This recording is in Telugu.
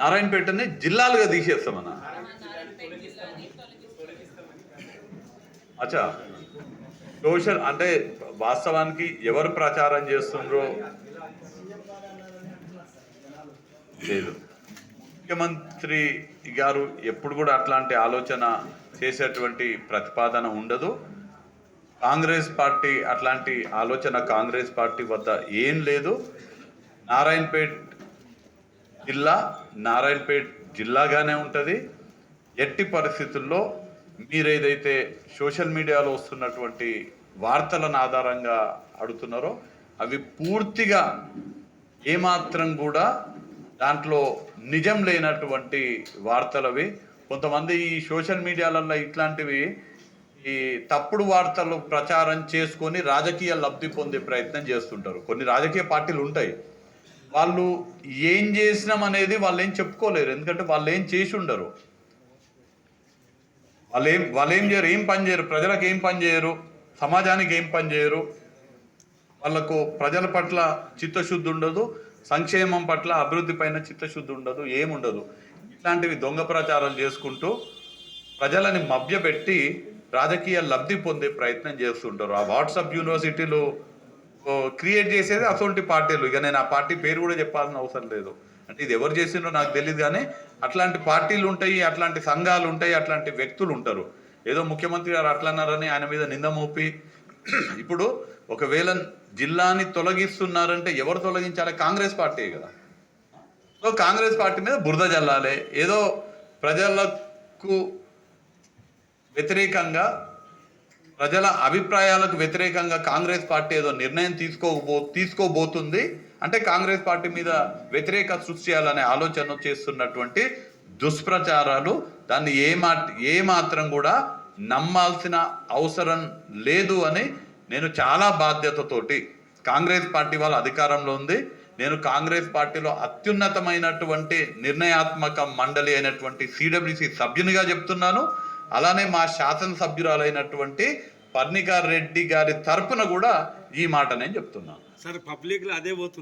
నారాయణపేటని జిల్లాలుగా తీసేస్తామన్నా? అచ్చా. సోషల్ అంటే వాస్తవానికి ఎవరు ప్రచారం చేస్తుండ్రో లేదు. ముఖ్యమంత్రి గారు ఎప్పుడు కూడా అట్లాంటి ఆలోచన చేసేటువంటి ప్రతిపాదన ఉండదు. కాంగ్రెస్ పార్టీ అట్లాంటి ఆలోచన కాంగ్రెస్ పార్టీ వద్ద ఏం లేదు. నారాయణపేట్ జిల్లా నారాయణపేట్ జిల్లాగానే ఉంటుంది. ఎట్టి పరిస్థితుల్లో మీరేదైతే సోషల్ మీడియాలో వస్తున్నటువంటి వార్తలను ఆధారంగా అడుగుతున్నారో అవి పూర్తిగా ఏమాత్రం కూడా దాంట్లో నిజం లేనటువంటి వార్తలవి. కొంతమంది ఈ సోషల్ మీడియాలలో ఇట్లాంటివి ఈ తప్పుడు వార్తలు ప్రచారం చేసుకొని రాజకీయ లబ్ధి పొందే ప్రయత్నం చేస్తుంటారు. కొన్ని రాజకీయ పార్టీలు ఉంటాయి. వాళ్ళు ఏం చేసినాం అనేది వాళ్ళు ఏం చెప్పుకోలేరు. ఎందుకంటే వాళ్ళు ఏం చేసి ఉండరు. వాళ్ళు ఏం వాళ్ళు ఏం చేయరు ఏం పని చేయరు. ప్రజలకు ఏం పని చేయరు సమాజానికి ఏం పని చేయరు. వాళ్ళకు ప్రజల పట్ల చిత్తశుద్ధి ఉండదు సంక్షేమం పట్ల అభివృద్ధి పైన చిత్తశుద్ధి ఉండదు ఏముండదు ఇట్లాంటివి దొంగ ప్రచారాలు చేసుకుంటూ ప్రజలని మభ్యపెట్టి రాజకీయ లబ్ధి పొందే ప్రయత్నం చేస్తుంటారు. ఆ వాట్సాప్ యూనివర్సిటీలు క్రియేట్ చేసేది అటువంటి పార్టీలు. ఇక నేను ఆ పార్టీ పేరు కూడా చెప్పాల్సిన అవసరం లేదు. అంటే ఇది ఎవరు చేసిందో నాకు తెలియదు కానీ అట్లాంటి పార్టీలు ఉంటాయి అట్లాంటి సంఘాలు ఉంటాయి అట్లాంటి వ్యక్తులు ఉంటారు. ఏదో ముఖ్యమంత్రి గారు అట్లన్నారని ఆయన మీద నింద మోపి. ఇప్పుడు ఒకవేళ జిల్లాని తొలగిస్తున్నారంటే ఎవరు తొలగించాలి? కాంగ్రెస్ పార్టీ కదా. సో కాంగ్రెస్ పార్టీ మీద బురద జల్లాలి. ఏదో ప్రజలకు వ్యతిరేకంగా ప్రజల అభిప్రాయాలకు వ్యతిరేకంగా కాంగ్రెస్ పార్టీ ఏదో నిర్ణయం తీసుకోబో తీసుకోబోతుంది. అంటే కాంగ్రెస్ పార్టీ మీద వ్యతిరేక సృష్టి చేయాలనే ఆలోచన చేస్తున్నటువంటి దుష్ప్రచారాలు దాన్ని ఏ మా ఏ మాత్రం కూడా నమ్మాల్సిన అవసరం లేదు అని నేను చాలా బాధ్యతతోటి కాంగ్రెస్ పార్టీ వాళ్ళ అధికారంలో ఉంది. నేను కాంగ్రెస్ పార్టీలో అత్యున్నతమైనటువంటి నిర్ణయాత్మక మండలి అయినటువంటి సిడబ్ల్యూసి సభ్యునిగా చెప్తున్నాను. అలానే మా శాసనసభ్యురాలైనటువంటి పర్ణికార్ రెడ్డి గారి తరపున కూడా ఈ మాట నేను చెప్తున్నాను. సార్ పబ్లిక్లో అదే పోతుంది.